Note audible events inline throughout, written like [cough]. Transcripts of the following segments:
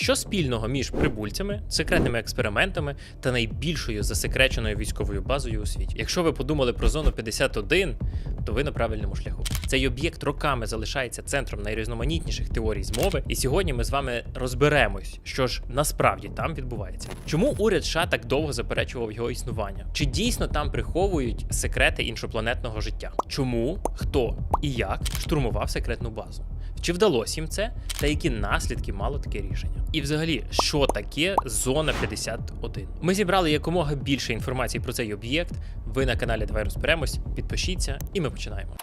Що спільного між прибульцями, секретними експериментами та найбільшою засекреченою військовою базою у світі? Якщо ви подумали про зону 51, то ви на правильному шляху. Цей об'єкт роками залишається центром найрізноманітніших теорій змови, і сьогодні ми з вами розберемось, що ж насправді там відбувається. Чому уряд США так довго заперечував його існування? Чи дійсно там приховують секрети іншопланетного життя? Чому, хто і як штурмував секретну базу? Чи вдалося їм це, та які наслідки мало таке рішення? І взагалі, що таке зона 51? Ми зібрали якомога більше інформації про цей об'єкт. Ви на каналі Давай розберемось. Підпишіться, і ми починаємо.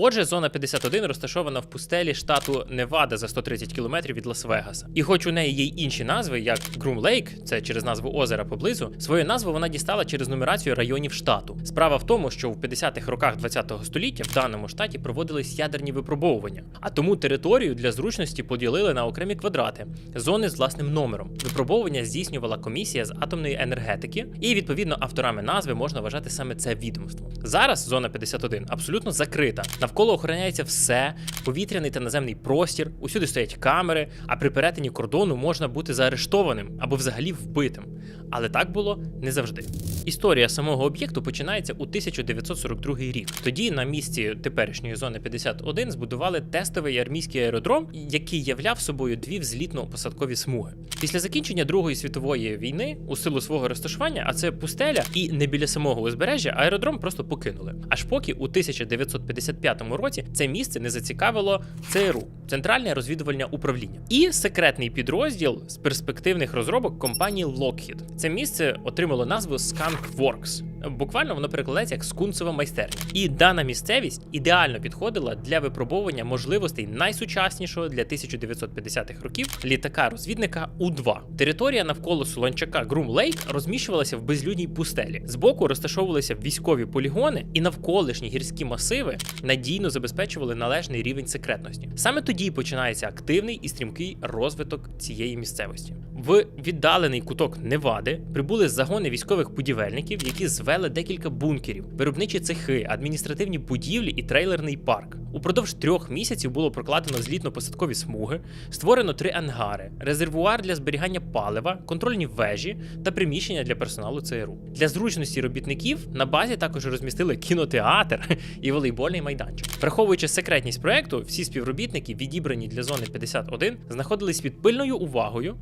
Отже, зона 51 розташована в пустелі штату Невада за 130 кілометрів від Лас-Вегаса. І хоч у неї є й інші назви, як Грум Лейк, це через назву озера поблизу, свою назву вона дістала через нумерацію районів штату. Справа в тому, що в 50-х роках 20-го століття в даному штаті проводились ядерні випробовування, а тому територію для зручності поділили на окремі квадрати, зони з власним номером. Випробовування здійснювала комісія з атомної енергетики, і відповідно авторами назви можна вважати саме це відомство. Зараз зона 51 абсолютно закрита. Навколо охороняється все, повітряний та наземний простір, усюди стоять камери, а при перетині кордону можна бути заарештованим або взагалі вбитим. Але так було не завжди. Історія самого об'єкту починається у 1942 рік. Тоді на місці теперішньої зони 51 збудували тестовий армійський аеродром, який являв собою дві взлітно-посадкові смуги. Після закінчення Другої світової війни, у силу свого розташування, а це пустеля і не біля самого узбережжя, аеродром просто покинули. Аж поки у 1955 році це місце не зацікавило ЦРУ Центральне розвідувальне управління і секретний підрозділ з перспективних розробок компанії Lockheed. Це місце отримало назву Skunk Works. Буквально воно перекладається як скунцева майстерня. І дана місцевість ідеально підходила для випробовування можливостей найсучаснішого для 1950-х років літака-розвідника У-2. Територія навколо Солончака Грум Лейк розміщувалася в безлюдній пустелі. Збоку розташовувалися військові полігони, і навколишні гірські масиви надійно забезпечували належний рівень секретності. Саме тоді починається активний і стрімкий розвиток цієї місцевості. В віддалений куток Невади прибули загони військових будівельників, які звели декілька бункерів, виробничі цехи, адміністративні будівлі і трейлерний парк. Упродовж трьох місяців було прокладено злітно-посадкові смуги, створено три ангари, резервуар для зберігання палива, контрольні вежі та приміщення для персоналу ЦРУ. Для зручності робітників на базі також розмістили кінотеатр [laughs] і волейбольний майданчик. Враховуючи секретність проекту, всі співробітники, відібрані для зони 51, знаходились під пильною увагою.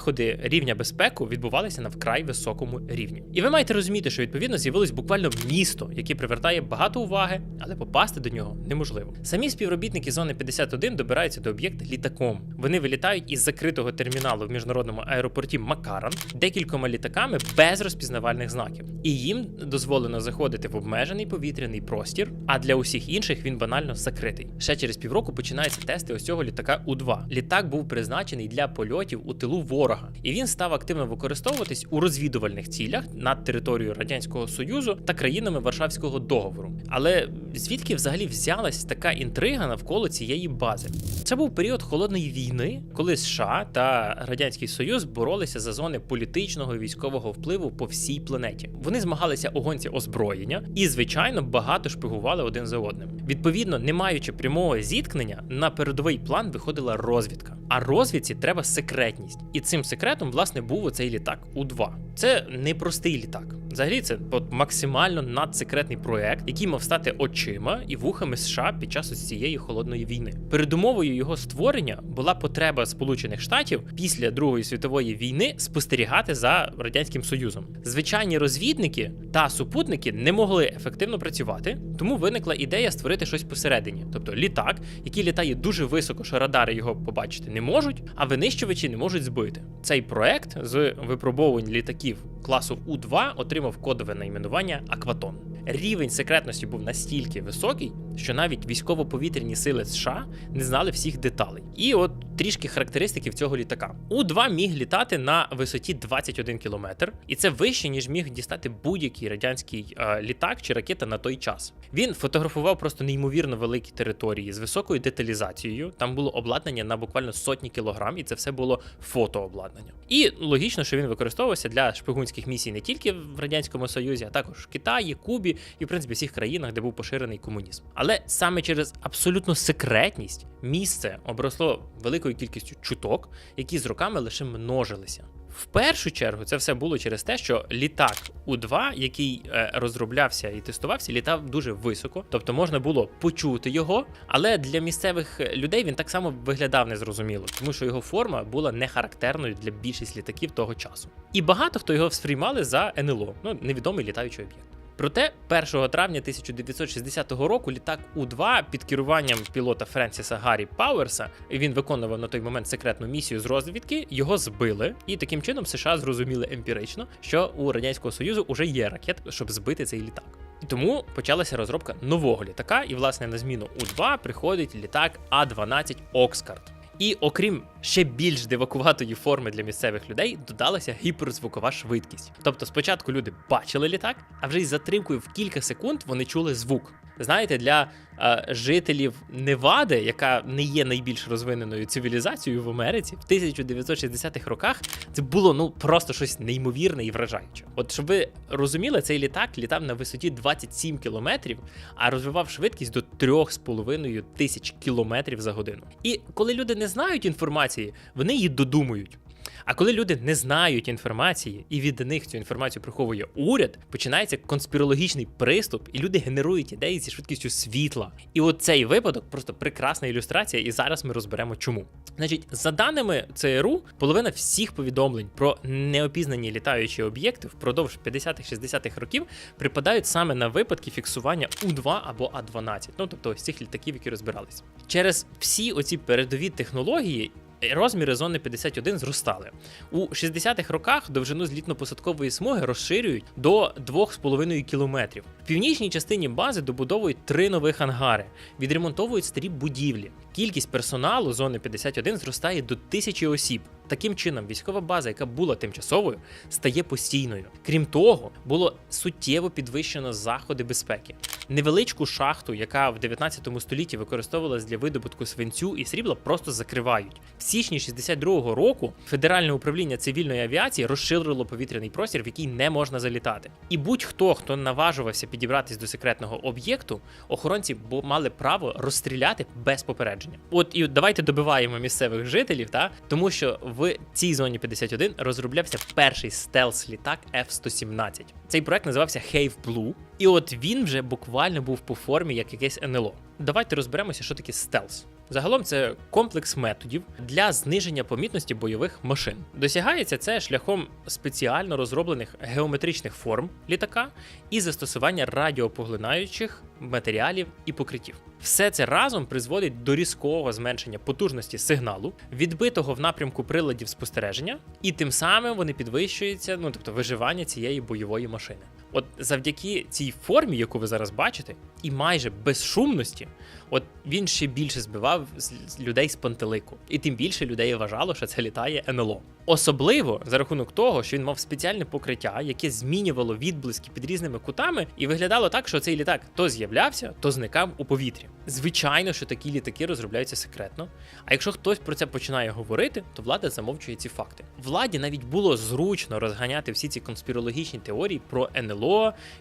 Заходи рівня безпеки відбувалися на вкрай високому рівні. І ви маєте розуміти, що відповідно з'явилось буквально місто, яке привертає багато уваги, але попасти до нього неможливо. Самі співробітники зони 51 добираються до об'єкта літаком. Вони вилітають із закритого терміналу в міжнародному аеропорті Макаран декількома літаками без розпізнавальних знаків. І їм дозволено заходити в обмежений повітряний простір, а для усіх інших він банально закритий. Ще через півроку починаються тести ось цього літака У-2. Літак був призначений для польотів у тилу ворога, і він став активно використовуватись у розвідувальних цілях над територією радянського союзу та країнами Варшавського договору. Але звідки взагалі взялась така інтрига навколо цієї бази? Це був період холодної війни, коли США та Радянський Союз боролися за зони політичного і військового впливу по всій планеті. Вони змагалися у гонці озброєння і, звичайно, багато шпигували один за одним. Відповідно, не маючи прямого зіткнення, на передовий план виходила розвідка. А розвідці треба секретність. І цим секретом, власне, був оцей літак У-2. Це непростий літак. Взагалі, це от максимально надсекретний проект, який мав стати очима і вухами США під час ось цієї холодної війни. Передумовою його створення була потреба Сполучених Штатів після Другої світової війни спостерігати за радянським союзом. Звичайні розвідники та супутники не могли ефективно працювати, тому виникла ідея створити щось посередині, тобто літак, який літає дуже високо, що радари його побачити не можуть, а винищувачі не можуть збити. Цей проект з випробовувань літаків класу У-2 отримав кодове найменування Акватон. Рівень секретності був настільки високий, що навіть військово-повітряні сили США не знали всіх деталей. І от трішки характеристиків цього літака. У-2 міг літати на висоті 21 кілометр, і це вище, ніж міг дістати будь-який радянський е, літак чи ракета на той час. Він фотографував просто неймовірно великі території з високою деталізацією. Там було обладнання на буквально сотні кілограм, і це все було фотообладнання. І логічно, що він використовувався для шпигунських місій не тільки в радянському союзі, а також в Китаї, Кубі і в принципі всіх країнах, де був поширений комунізм. Але саме через абсолютну секретність місце обросло великою кількістю чуток, які з роками лише множилися. В першу чергу це все було через те, що літак У-2, який е, розроблявся і тестувався, літав дуже високо, тобто можна було почути його, але для місцевих людей він так само виглядав незрозуміло, тому що його форма була не характерною для більшість літаків того часу. І багато хто його сприймали за НЛО, ну невідомий літаючий об'єкт. Проте 1 травня 1960 року літак У-2 під керуванням пілота Френсіса Гаррі Пауерса, він виконував на той момент секретну місію з розвідки, його збили, і таким чином США зрозуміли емпірично, що у радянського союзу вже є ракет, щоб збити цей літак. І тому почалася розробка нового літака, і власне на зміну У-2 приходить літак А-12 Окскард. І окрім ще більш дивакуватої форми для місцевих людей, додалася гіперзвукова швидкість. Тобто спочатку люди бачили літак, а вже із затримкою в кілька секунд вони чули звук. Знаєте, для е, жителів Невади, яка не є найбільш розвиненою цивілізацією в Америці, в 1960-х роках це було ну просто щось неймовірне і вражаюче. От щоб ви розуміли, цей літак літав на висоті 27 кілометрів, а розвивав швидкість до 3,5 тисяч кілометрів за годину. І коли люди не знають інформації, вони її додумують. А коли люди не знають інформації і від них цю інформацію приховує уряд, починається конспірологічний приступ, і люди генерують ідеї зі швидкістю світла. І от цей випадок просто прекрасна ілюстрація, і зараз ми розберемо чому. Значить, за даними ЦРУ, половина всіх повідомлень про неопізнані літаючі об'єкти впродовж 50-60-х років припадають саме на випадки фіксування У-2 або А-12, ну тобто ось цих літаків, які розбирались. Через всі оці передові технології. Розміри зони 51 зростали. У 60-х роках довжину злітно-посадкової смуги розширюють до 2,5 кілометрів. В північній частині бази добудовують три нових ангари, відремонтовують старі будівлі. Кількість персоналу зони 51 зростає до тисячі осіб. Таким чином, військова база, яка була тимчасовою, стає постійною. Крім того, було суттєво підвищено заходи безпеки. Невеличку шахту, яка в 19 столітті використовувалась для видобутку свинцю і срібла, просто закривають. В січні 62-го року Федеральне управління цивільної авіації розширило повітряний простір, в який не можна залітати. І будь-хто, хто наважувався підібратись до секретного об'єкту, охоронці мали право розстріляти без попередження. От і давайте добиваємо місцевих жителів, та тому що в цій зоні 51 розроблявся перший стелс-літак F-117. Цей проект називався Have Blue, і от він вже буквально був по формі як якесь НЛО. Давайте розберемося, що таке стелс. Загалом це комплекс методів для зниження помітності бойових машин. Досягається це шляхом спеціально розроблених геометричних форм літака і застосування радіопоглинаючих матеріалів і покриттів. Все це разом призводить до різкого зменшення потужності сигналу, відбитого в напрямку приладів спостереження, і тим самим вони підвищуються, ну тобто виживання цієї бойової машини. От завдяки цій формі, яку ви зараз бачите, і майже безшумності, от він ще більше збивав з людей з пантелику, і тим більше людей вважало, що це літає НЛО. Особливо за рахунок того, що він мав спеціальне покриття, яке змінювало відблиски під різними кутами, і виглядало так, що цей літак то з'являвся, то зникав у повітрі. Звичайно, що такі літаки розробляються секретно. А якщо хтось про це починає говорити, то влада замовчує ці факти. Владі навіть було зручно розганяти всі ці конспірологічні теорії про НЛО,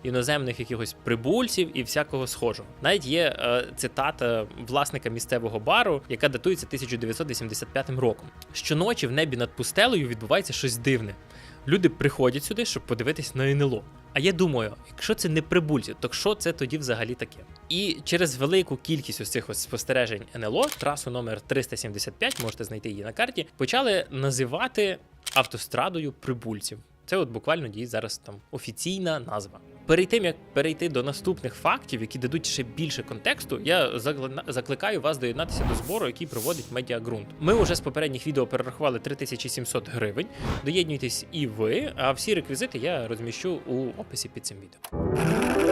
іноземних якихось прибульців і всякого схожого. Навіть є е, цитата власника місцевого бару, яка датується 1985 роком. Щоночі в небі над пустелею відбувається щось дивне. Люди приходять сюди, щоб подивитись на НЛО. А я думаю, якщо це не прибульці, то що це тоді взагалі таке? І через велику кількість ось цих ось спостережень НЛО, трасу номер 375, можете знайти її на карті, почали називати автострадою прибульців. Це от буквально її зараз там офіційна назва. Перед тим як перейти до наступних фактів, які дадуть ще більше контексту, я закликаю вас доєднатися до збору, який проводить Медіагрунт. Ми вже з попередніх відео перерахували 3700 гривень. Доєднуйтесь і ви, а всі реквізити я розміщу у описі під цим відео.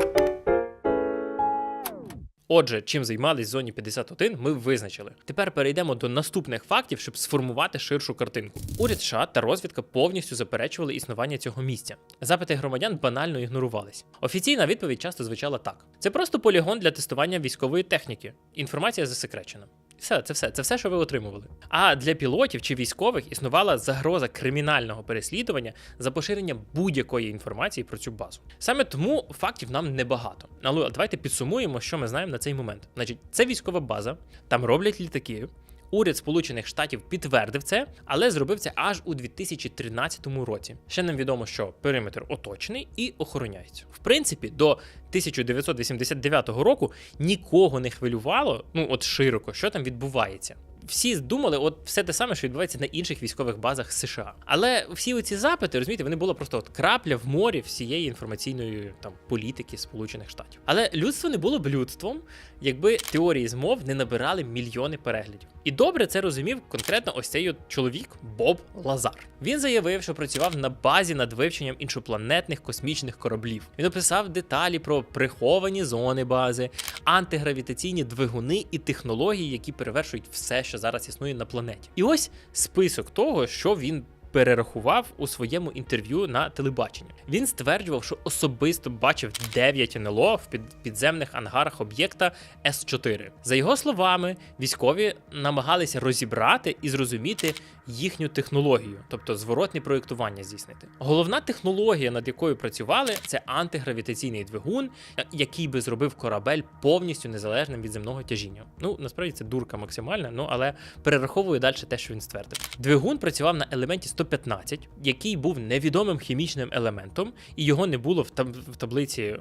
Отже, чим займались в зоні 51, ми визначили. Тепер перейдемо до наступних фактів, щоб сформувати ширшу картинку. Уряд США та розвідка повністю заперечували існування цього місця. Запити громадян банально ігнорувались. Офіційна відповідь часто звучала так: це просто полігон для тестування військової техніки. Інформація засекречена. Все, це все, це все, що ви отримували. А для пілотів чи військових існувала загроза кримінального переслідування за поширення будь-якої інформації про цю базу. Саме тому фактів нам небагато. Але давайте підсумуємо, що ми знаємо на цей момент. Значить, це військова база, там роблять літаки. Уряд Сполучених Штатів підтвердив це, але зробив це аж у 2013 році. Ще нам відомо, що периметр оточений і охороняється. В принципі, до 1989 року нікого не хвилювало, ну от широко, що там відбувається. Всі думали, от все те саме, що відбувається на інших військових базах США. Але всі оці запити, розумієте, вони були просто от крапля в морі всієї інформаційної там політики Сполучених Штатів. Але людство не було б людством, якби теорії змов не набирали мільйони переглядів. І добре це розумів конкретно ось цей чоловік Боб Лазар. Він заявив, що працював на базі над вивченням іншопланетних космічних кораблів. Він описав деталі про приховані зони бази, антигравітаційні двигуни і технології, які перевершують все, що зараз існує на планеті. І ось список того, що він. Перерахував у своєму інтерв'ю на телебаченні. Він стверджував, що особисто бачив 9 НЛО в під- підземних ангарах об'єкта С4. За його словами, військові намагалися розібрати і зрозуміти їхню технологію, тобто зворотне проєктування здійснити. Головна технологія, над якою працювали, це антигравітаційний двигун, який би зробив корабель повністю незалежним від земного тяжіння. Ну насправді це дурка максимальна, ну але перераховую далі те, що він ствердив. Двигун працював на елементі 115, який був невідомим хімічним елементом, і його не було в, таб- таблиці, е,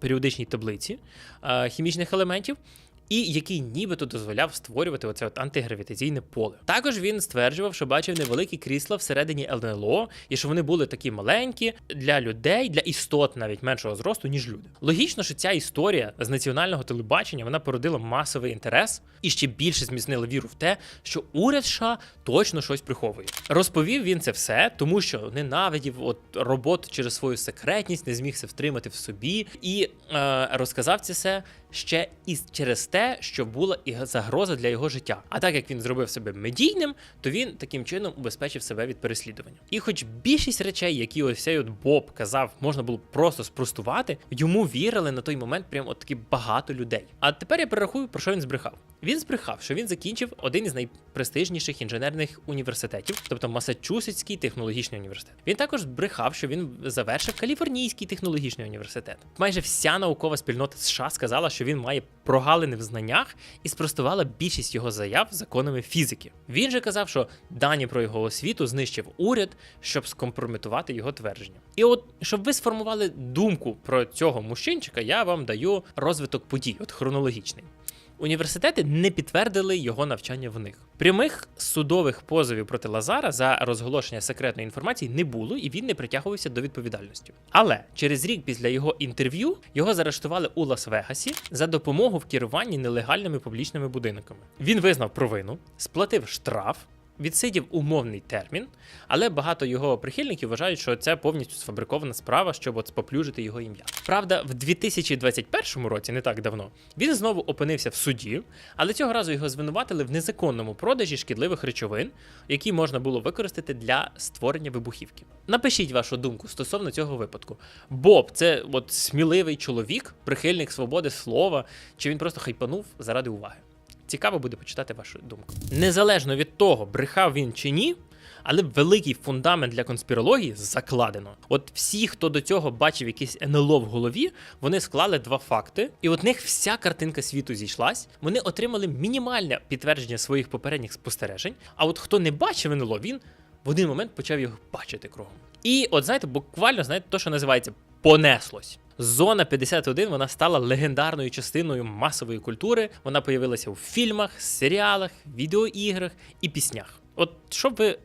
періодичній таблиці е, хімічних елементів. І який нібито дозволяв створювати оце от антигравітаційне поле. Також він стверджував, що бачив невеликі крісла всередині ЛНЛО, і що вони були такі маленькі для людей, для істот навіть меншого зросту, ніж люди. Логічно, що ця історія з національного телебачення вона породила масовий інтерес і ще більше зміцнила віру в те, що уряд США точно щось приховує. Розповів він це все, тому що ненавидів от роботу через свою секретність, не зміг це втримати в собі, і е, розказав це все ще і через те, що була і загроза для його життя. А так як він зробив себе медійним, то він таким чином убезпечив себе від переслідування. І хоч більшість речей, які ось цей от Боб казав, можна було просто спростувати, йому вірили на той момент прям от таки багато людей. А тепер я перерахую, про що він збрехав. Він збрехав, що він закінчив один із найпрестижніших інженерних університетів, тобто Масачусетський технологічний університет. Він також збрехав, що він завершив Каліфорнійський технологічний університет. Майже вся наукова спільнота США сказала, що він має прогалини в знаннях і спростувала більшість його заяв законами фізики. Він же казав, що дані про його освіту знищив уряд, щоб скомпрометувати його твердження. І от щоб ви сформували думку про цього мужчинчика, я вам даю розвиток подій, от хронологічний. Університети не підтвердили його навчання в них. Прямих судових позовів проти Лазара за розголошення секретної інформації не було, і він не притягувався до відповідальності. Але через рік після його інтерв'ю його заарештували у Лас-Вегасі за допомогу в керуванні нелегальними публічними будинками. Він визнав провину, сплатив штраф. Відсидів умовний термін, але багато його прихильників вважають, що це повністю сфабрикована справа, щоб от споплюжити його ім'я. Правда, в 2021 році, не так давно, він знову опинився в суді, але цього разу його звинуватили в незаконному продажі шкідливих речовин, які можна було використати для створення вибухівки. Напишіть вашу думку стосовно цього випадку. Боб це от сміливий чоловік, прихильник свободи слова, чи він просто хайпанув заради уваги. Цікаво буде почитати вашу думку. Незалежно від того, брехав він чи ні, але великий фундамент для конспірології закладено. От всі, хто до цього бачив якесь НЛО в голові, вони склали два факти, і от них вся картинка світу зійшлась. Вони отримали мінімальне підтвердження своїх попередніх спостережень. А от хто не бачив НЛО, він в один момент почав його бачити кругом. І от знаєте, буквально знаєте, то, що називається понеслось. Зона 51 вона стала легендарною частиною масової культури. Вона появилася у фільмах, серіалах, відеоіграх і піснях. От щоб ви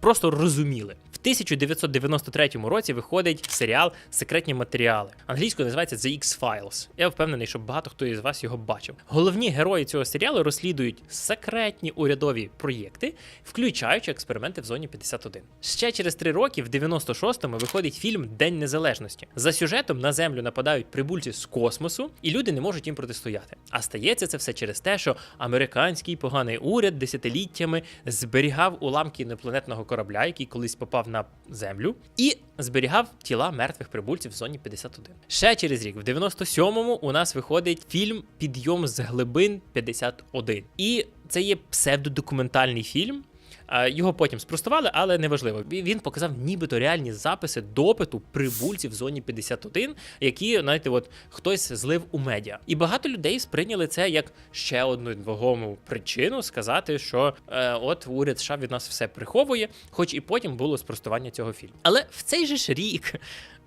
просто розуміли. В 1993 році виходить серіал Секретні матеріали. Англійською називається The X-Files. Я впевнений, що багато хто із вас його бачив. Головні герої цього серіалу розслідують секретні урядові проєкти, включаючи експерименти в зоні 51. Ще через три роки, в 96-му, виходить фільм День Незалежності. За сюжетом на землю нападають прибульці з космосу, і люди не можуть їм протистояти. А стається це все через те, що американський поганий уряд десятиліттями зберігав уламки інопланетного корабля, який колись попав на землю, і зберігав тіла мертвих прибульців в зоні 51. Ще через рік, в 97-му, у нас виходить фільм Підйом з глибин 51. І це є псевдодокументальний фільм. Його потім спростували, але неважливо. Він показав нібито реальні записи допиту прибульців в зоні 51, які, знаєте, от хтось злив у медіа. І багато людей сприйняли це як ще одну вагому причину сказати, що е, от уряд США від нас все приховує, хоч і потім було спростування цього фільму. Але в цей же ж рік.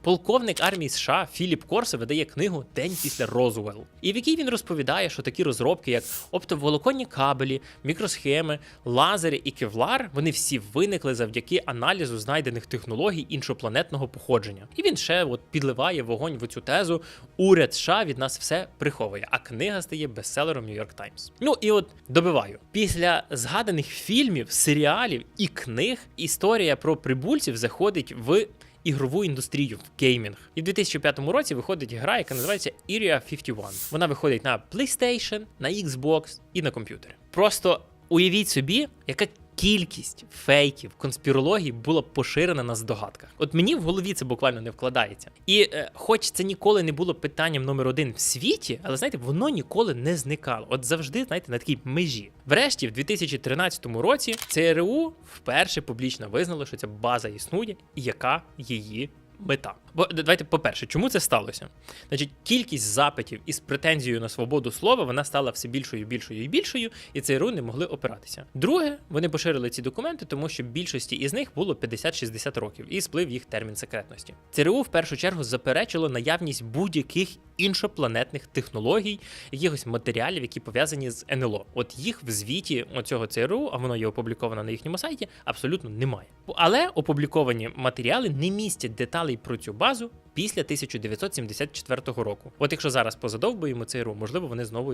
Полковник армії США Філіп Корсе видає книгу День після Розуелл, і в якій він розповідає, що такі розробки, як оптоволоконні кабелі, мікросхеми, лазери і кевлар, вони всі виникли завдяки аналізу знайдених технологій іншопланетного походження. І він ще от підливає вогонь в цю тезу. Уряд США від нас все приховує, а книга стає бестселером York Times. Ну і от добиваю. Після згаданих фільмів, серіалів і книг історія про прибульців заходить в ігрову індустрію в геймінг. І в 2005 році виходить гра, яка називається Area 51. Вона виходить на PlayStation, на Xbox і на комп'ютери. Просто уявіть собі, яка кількість фейків, конспірологій була поширена на здогадках. От мені в голові це буквально не вкладається. І е, хоч це ніколи не було питанням номер один в світі, але знаєте, воно ніколи не зникало. От завжди, знаєте, на такій межі. Врешті, в 2013 році, ЦРУ вперше публічно визнало, що ця база існує, і яка її мета. Бо давайте, по-перше, чому це сталося? Значить, кількість запитів із претензією на свободу слова вона стала все більшою, більшою і більшою, і ЦРУ не могли опиратися. Друге, вони поширили ці документи, тому що більшості із них було 50-60 років, і сплив їх термін секретності. ЦРУ в першу чергу заперечило наявність будь-яких іншопланетних технологій, якихось матеріалів, які пов'язані з НЛО. От їх в звіті оцього ЦРУ, а воно є опубліковано на їхньому сайті, абсолютно немає. Але опубліковані матеріали не містять деталей про цю базу після 1974 року. От якщо зараз позадовбуємо цей ру, можливо, вони знову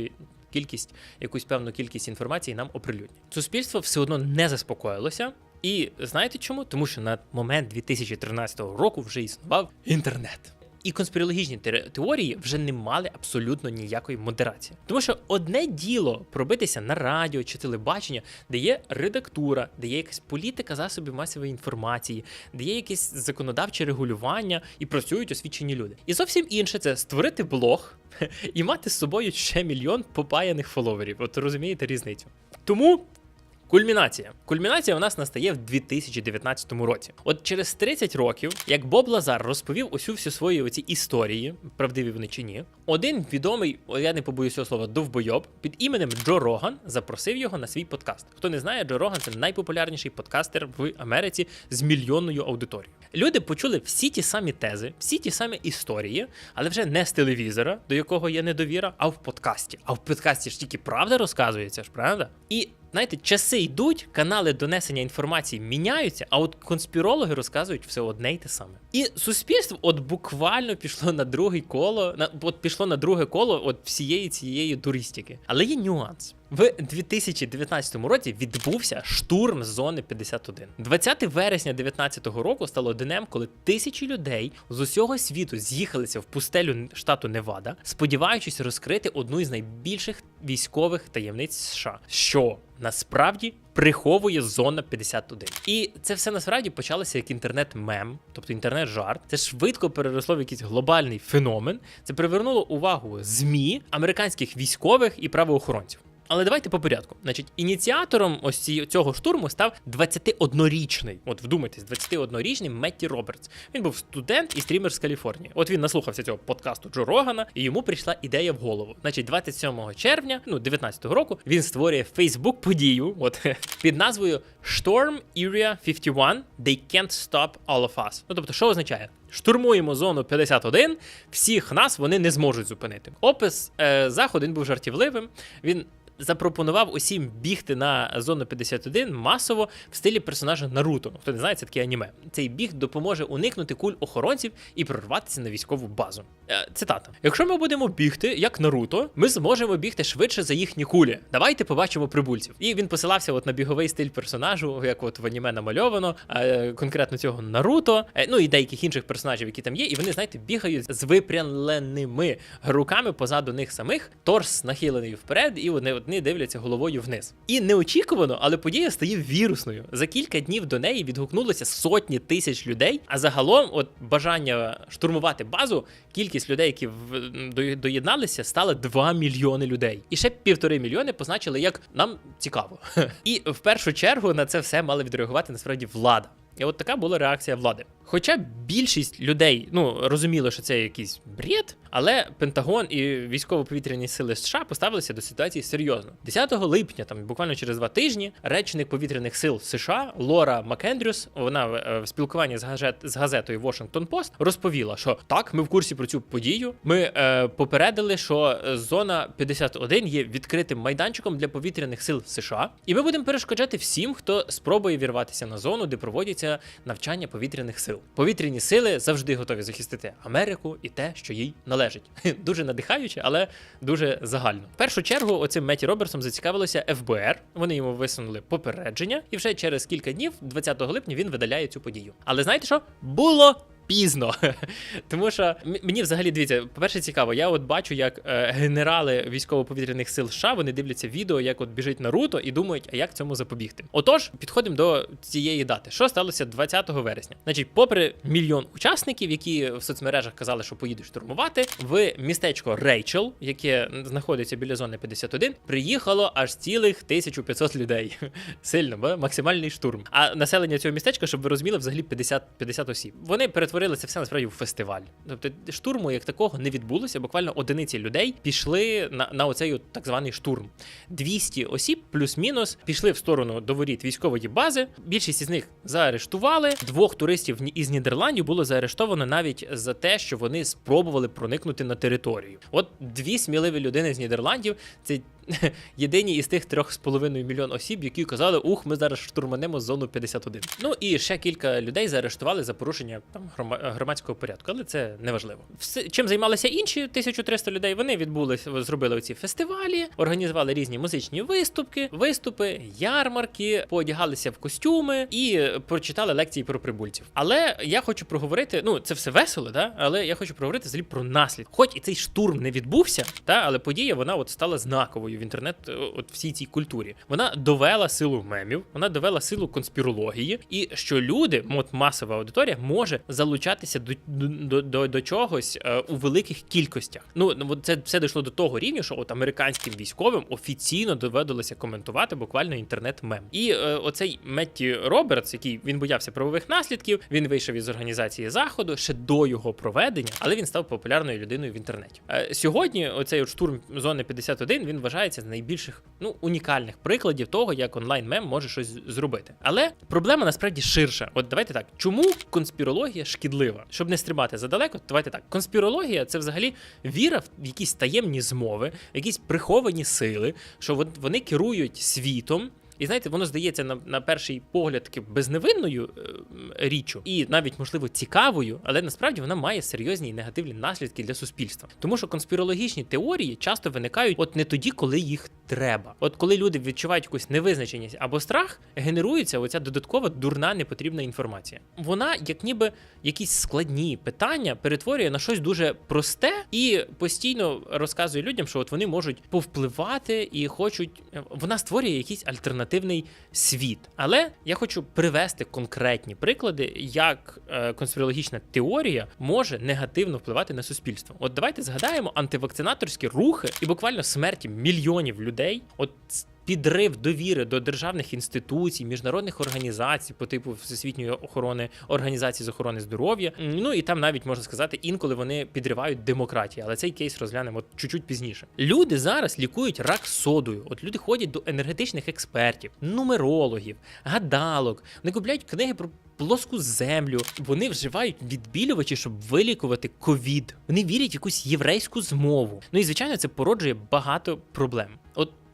кількість, якусь певну кількість інформації нам оприлюднять. Суспільство все одно не заспокоїлося. І знаєте чому? Тому що на момент 2013 року вже існував інтернет. І конспірологічні теорії вже не мали абсолютно ніякої модерації. Тому що одне діло пробитися на радіо чи телебачення, де є редактура, де є якась політика засобів масової інформації, де є якесь законодавче регулювання і працюють освічені люди. І зовсім інше це створити блог [laughs] і мати з собою ще мільйон попаяних фоловерів. От розумієте різницю. Тому Кульмінація. Кульмінація у нас настає в 2019 році. От через 30 років, як Боб Лазар розповів усю всю свої оці історії, правдиві вони чи ні, один відомий, я не побоюся цього слова, довбойоб під іменем Джо Роган запросив його на свій подкаст. Хто не знає, Джо Роган це найпопулярніший подкастер в Америці з мільйонною аудиторією. Люди почули всі ті самі тези, всі ті самі історії, але вже не з телевізора, до якого є недовіра, а в подкасті. А в подкасті ж тільки правда розказується ж, правда? І знаєте, часи йдуть, канали донесення інформації міняються, а от конспірологи розказують все одне й те саме. І суспільство от буквально пішло на друге коло, на от пішло на друге коло от всієї цієї туристики. Але є нюанс. В 2019 році відбувся штурм зони 51. 20 вересня 2019 року стало днем, коли тисячі людей з усього світу з'їхалися в пустелю штату Невада, сподіваючись розкрити одну із найбільших військових таємниць США, що насправді приховує зона 51. І це все насправді почалося як інтернет-мем, тобто інтернет-жарт. Це швидко переросло в якийсь глобальний феномен. Це привернуло увагу ЗМІ, американських військових і правоохоронців. Але давайте по порядку. Значить, ініціатором ось цього штурму став 21-річний. От вдумайтесь, 21-річний Метті Робертс. Він був студент і стрімер з Каліфорнії. От він наслухався цього подкасту Джо Рогана, і йому прийшла ідея в голову. Значить, 27 червня, ну 19-го року, він створює Facebook подію, от [laughs] під назвою Storm Area 51 They Can't Stop All of Us. Ну тобто, що означає? Штурмуємо зону 51, всіх нас вони не зможуть зупинити. Опис е, заходу він був жартівливим. Він запропонував усім бігти на зону 51 масово в стилі персонажа Наруто. Хто не знає, це таке аніме. Цей біг допоможе уникнути куль охоронців і прорватися на військову базу. Е, цитата: Якщо ми будемо бігти як Наруто, ми зможемо бігти швидше за їхні кулі. Давайте побачимо прибульців. І він посилався от на біговий стиль персонажу, як от в аніме намальовано, е, конкретно цього Наруто, е, ну і деяких інших персонажів, які там є, і вони, знаєте, бігають з випрямленими руками позаду них самих, торс нахилений вперед, і вони от вони дивляться головою вниз. І неочікувано, але подія стає вірусною. За кілька днів до неї відгукнулося сотні тисяч людей. А загалом, от бажання штурмувати базу, кількість людей, які доєдналися, стало 2 мільйони людей. І ще півтори мільйони позначили, як нам цікаво. [laughs] І в першу чергу на це все мала відреагувати насправді влада. І от така була реакція влади. Хоча більшість людей ну розуміли, що це якийсь бред, але Пентагон і військово-повітряні сили США поставилися до ситуації серйозно. 10 липня, там буквально через два тижні, речник повітряних сил США Лора Макендрюс, вона е, в спілкуванні з газет з газетою Washington Post розповіла, що так, ми в курсі про цю подію. Ми е, попередили, що е, зона 51 є відкритим майданчиком для повітряних сил США, і ми будемо перешкоджати всім, хто спробує вірватися на зону, де проводяться навчання повітряних сил. Повітряні сили завжди готові захистити Америку і те, що їй належить. [laughs] Дуже надихаюче, але дуже загально. В першу чергу, оцим Меті Роберсом зацікавилося ФБР. Вони йому висунули попередження, і вже через кілька днів, 20 липня, він видаляє цю подію. Але знаєте що? Було. Пізно, [laughs] тому що мені взагалі дивіться, по-перше, цікаво. Я от бачу, як е, генерали військово-повітряних сил США вони дивляться відео, як от біжить Наруто, і думають, а як цьому запобігти. Отож, підходимо до цієї дати. Що сталося 20 вересня? Значить, попри мільйон учасників, які в соцмережах казали, що поїдуть штурмувати, в містечко Рейчел, яке знаходиться біля зони 51, приїхало аж цілих 1500 людей. [laughs] Сильно, бо максимальний штурм. А населення цього містечка, щоб ви розуміли, взагалі 50, 50 осіб. Вони перетворили це все насправді в фестиваль. Тобто штурму як такого не відбулося. Буквально одиниці людей пішли на, на оцей так званий штурм. 200 осіб, плюс-мінус, пішли в сторону до воріт військової бази. Більшість із них заарештували. Двох туристів із Нідерландів було заарештовано навіть за те, що вони спробували проникнути на територію. От дві сміливі людини з Нідерландів це [laughs] єдині із тих 3,5 мільйон осіб, які казали, ух, ми зараз штурманемо зону 51. Ну і ще кілька людей заарештували за порушення там грома- громадського порядку, але це неважливо. Все, чим займалися інші 1300 людей? Вони відбули, зробили оці фестивалі, організували різні музичні виступки, виступи, ярмарки, поодягалися в костюми і прочитали лекції про прибульців. Але я хочу проговорити, ну це все весело, да? але я хочу проговорити взагалі про наслідки. Хоч і цей штурм не відбувся, та але подія вона от стала знаковою в інтернет, е, от всій цій культурі. Вона довела силу мемів, вона довела силу конспірології, і що люди, от масова аудиторія, може залучатися до, до, до, до чогось е, у великих кількостях. Ну це все дійшло до того рівня, що от американським військовим офіційно доведалося коментувати буквально інтернет-мем. І е, оцей Метті Робертс, який він боявся правових наслідків, він вийшов із організації заходу ще до його проведення, але він став популярною людиною в інтернеті. Е, сьогодні оцей от штурм зони 51 він вважається з найбільших ну унікальних прикладів того, як онлайн-мем може щось зробити. Але проблема насправді ширша. От давайте так, чому конспірологія шкідлива? Щоб не стрибати задалеко, давайте так. Конспірологія це взагалі віра в якісь таємні змови, якісь приховані сили, що вони керують світом. І знаєте, воно здається на, на перший погляд таки безневинною е, річчю, і навіть можливо цікавою, але насправді вона має серйозні і негативні наслідки для суспільства. Тому що конспірологічні теорії часто виникають от не тоді, коли їх треба. От коли люди відчувають якусь невизначеність або страх, генерується оця додаткова дурна непотрібна інформація. Вона, як ніби якісь складні питання, перетворює на щось дуже просте і постійно розказує людям, що от вони можуть повпливати і хочуть. Вона створює якийсь альтернативний світ. Але я хочу привести конкретні приклади, як е, конспірологічна теорія може негативно впливати на суспільство. От давайте згадаємо антивакцинаторські рухи і буквально смерті мільйонів людей. От підрив довіри до державних інституцій, міжнародних організацій по типу всесвітньої охорони, організації з охорони здоров'я. Ну і там навіть можна сказати, інколи вони підривають демократію, але цей кейс розглянемо чуть-чуть пізніше. Люди зараз лікують рак содою. От люди ходять до енергетичних експертів, нумерологів, гадалок. Вони купляють книги про. Плоску землю вони вживають відбілювачі, щоб вилікувати ковід. Вони вірять в якусь єврейську змову. Ну і звичайно, це породжує багато проблем.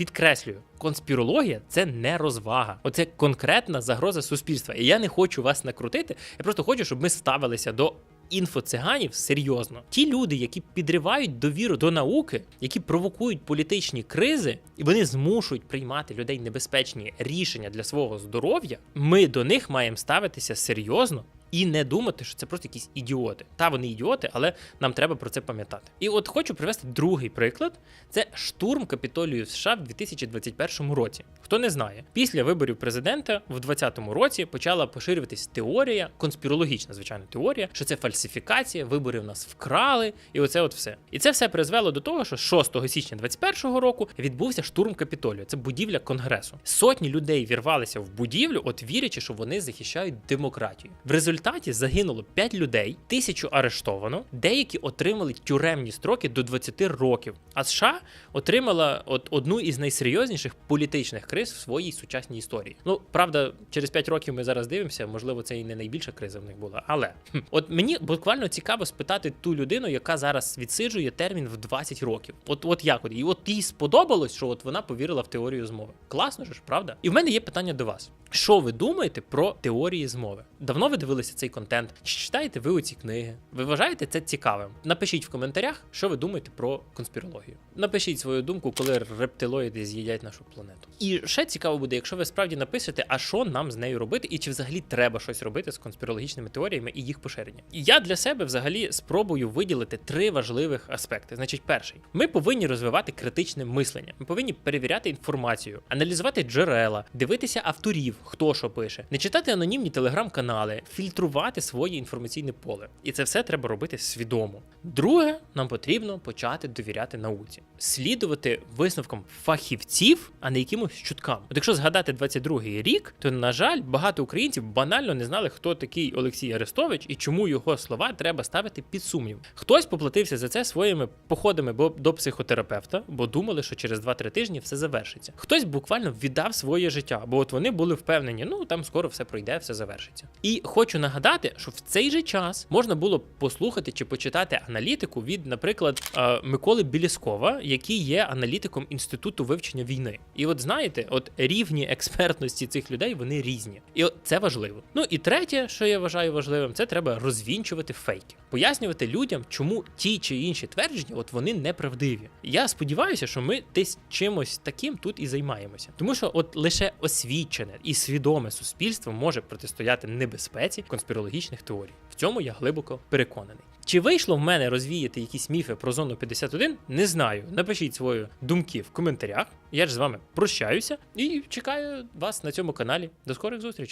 Підкреслюю, конспірологія це не розвага, оце конкретна загроза суспільства. І я не хочу вас накрутити. Я просто хочу, щоб ми ставилися до інфоциганів серйозно. Ті люди, які підривають довіру до науки, які провокують політичні кризи, і вони змушують приймати людей небезпечні рішення для свого здоров'я. Ми до них маємо ставитися серйозно. І не думати, що це просто якісь ідіоти. Та вони ідіоти, але нам треба про це пам'ятати. І от хочу привести другий приклад: це штурм капітолію в США в 2021 році. Хто не знає, після виборів президента в 2020 році почала поширюватись теорія, конспірологічна, звичайно, теорія, що це фальсифікація, вибори в нас вкрали, і оце от все. І це все призвело до того, що 6 січня 2021 року відбувся штурм капітолію. Це будівля конгресу. Сотні людей вірвалися в будівлю, от вірячи, що вони захищають демократію. В результаті загинуло 5 людей, тисячу арештовано, деякі отримали тюремні строки до 20 років. А США отримала от одну із найсерйозніших політичних криз в своїй сучасній історії. Ну правда, через 5 років ми зараз дивимося, можливо, це і не найбільша криза в них була. Але от мені буквально цікаво спитати ту людину, яка зараз відсиджує термін в 20 років. От, от як от і от їй сподобалось, що от вона повірила в теорію змови. Класно ж, правда? І в мене є питання до вас. Що ви думаєте про теорії змови? Давно ви дивилися цей контент? Чи читаєте ви оці книги? Ви вважаєте це цікавим? Напишіть в коментарях, що ви думаєте про конспірологію. Напишіть свою думку, коли рептилоїди з'їдять нашу планету. І ще цікаво буде, якщо ви справді напишете, а що нам з нею робити, і чи взагалі треба щось робити з конспірологічними теоріями і їх поширення. Я для себе взагалі спробую виділити три важливих аспекти. Значить, перший, ми повинні розвивати критичне мислення. Ми повинні перевіряти інформацію, аналізувати джерела, дивитися авторів, хто що пише, не читати анонімні телеграм-канали, фільтрувати своє інформаційне поле. І це все треба робити свідомо. Друге, нам потрібно почати довіряти науці, слідувати висновкам фахівців, а не якимось чуткам. От якщо згадати 22-й рік, то на жаль, багато українців банально не знали, хто такий Олексій Арестович і чому його слова треба ставити під сумнів. Хтось поплатився за це своїми походами до психотерапевта, бо думали, що через 2-3 тижні все завершиться. Хтось буквально віддав своє життя, бо от вони були впевнені, ну там скоро все пройде, все завершиться. І хочу нагадати, що в цей же час можна було послухати чи почитати аналітику від, наприклад, е, Миколи Біліскова, який є аналітиком інституту вивчення війни. І от знаєте, от рівні експертності цих людей вони різні, і це важливо. Ну і третє, що я вважаю важливим, це треба розвінчувати фейки, пояснювати людям, чому ті чи інші твердження, от вони неправдиві. Я сподіваюся, що ми десь чимось таким тут і займаємося, тому що от лише освічене і свідоме суспільство може протистояти небезпеці конспірологічних теорій. В цьому я глибоко переконаний. Чи вийшло в мене розвіяти якісь міфи про зону 51? Не знаю. Напишіть свої думки в коментарях. Я ж з вами прощаюся і чекаю вас на цьому каналі. До скорих зустрічей.